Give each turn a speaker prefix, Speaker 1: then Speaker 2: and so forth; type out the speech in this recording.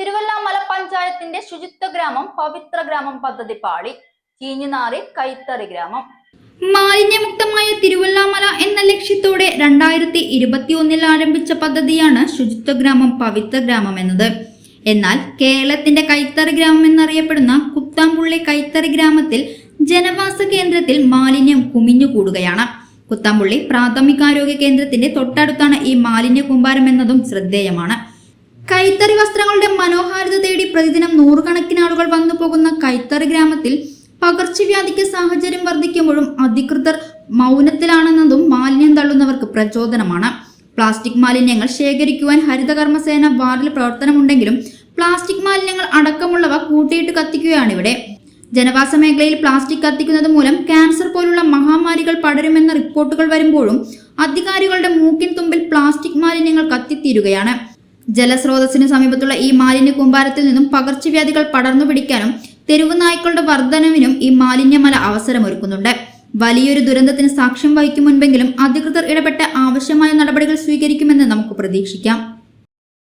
Speaker 1: തിരുവല്ലാമല പഞ്ചായത്തിന്റെ ശുചിത്വ ഗ്രാമം പവിത്ര ഗ്രാമം പദ്ധതി പാളി ചീഞ്ഞുനാറി കൈത്തറി ഗ്രാമം.
Speaker 2: മാലിന്യമുക്തമായ തിരുവല്ലാമല എന്ന ലക്ഷ്യത്തോടെ രണ്ടായിരത്തി ഇരുപത്തിയൊന്നിൽ ആരംഭിച്ച പദ്ധതിയാണ് ശുചിത്വ ഗ്രാമം പവിത്ര ഗ്രാമം എന്നത്. എന്നാൽ കേരളത്തിന്റെ കൈത്തറി ഗ്രാമം എന്നറിയപ്പെടുന്ന കുത്താമ്പുള്ളി കൈത്തറി ഗ്രാമത്തിൽ ജനവാസ കേന്ദ്രത്തിൽ മാലിന്യം കുമിഞ്ഞുകൂടുകയാണ് കുത്താമ്പുള്ളി പ്രാഥമികാരോഗ്യ കേന്ദ്രത്തിന്റെ തൊട്ടടുത്താണ് ഈ മാലിന്യ കൂമ്പാരം എന്നതും ശ്രദ്ധേയമാണ്. കൈത്തറി വസ്ത്രങ്ങളുടെ മനോഹാരിത തേടി പ്രതിദിനം നൂറുകണക്കിന് ആളുകൾ വന്നു പോകുന്ന കൈത്തറി ഗ്രാമത്തിൽ പകർച്ചവ്യാധിക്ക് സാഹചര്യം വർദ്ധിക്കുമ്പോഴും അധികൃതർ മൗനത്തിലാണെന്നതും മാലിന്യം തള്ളുന്നവർക്ക് പ്രചോദനമാണ്. പ്ലാസ്റ്റിക് മാലിന്യങ്ങൾ ശേഖരിക്കുവാൻ ഹരിതകർമ്മസേന വാർഡിൽ പ്രവർത്തനമുണ്ടെങ്കിലും പ്ലാസ്റ്റിക് മാലിന്യങ്ങൾ അടക്കമുള്ളവ കൂട്ടിയിട്ട് കത്തിക്കുകയാണ് ഇവിടെ ജനവാസ മേഖലയിൽ പ്ലാസ്റ്റിക് കത്തിക്കുന്നത് മൂലം ക്യാൻസർ പോലുള്ള മഹാമാരികൾ പടരുമെന്ന റിപ്പോർട്ടുകൾ വരുമ്പോഴും അധികാരികളുടെ മൂക്കിൻ തുമ്പിൽ പ്ലാസ്റ്റിക് മാലിന്യങ്ങൾ കത്തിത്തീരുകയാണ്. ജലസ്രോതസ്സിന് സമീപത്തുള്ള ഈ മാലിന്യ കൂമ്പാരത്തിൽ നിന്നും പകർച്ചവ്യാധികൾ പടർന്നു പിടിക്കാനും തെരുവു നായ്ക്കളുടെ വർധനവിനും ഈ മാലിന്യമല അവസരമൊരുക്കുന്നുണ്ട്. വലിയൊരു ദുരന്തത്തിന് സാക്ഷ്യം വഹിക്കും മുൻപെങ്കിലും അധികൃതർ ഇടപെട്ട് ആവശ്യമായ നടപടികൾ സ്വീകരിക്കുമെന്ന് നമുക്ക് പ്രതീക്ഷിക്കാം.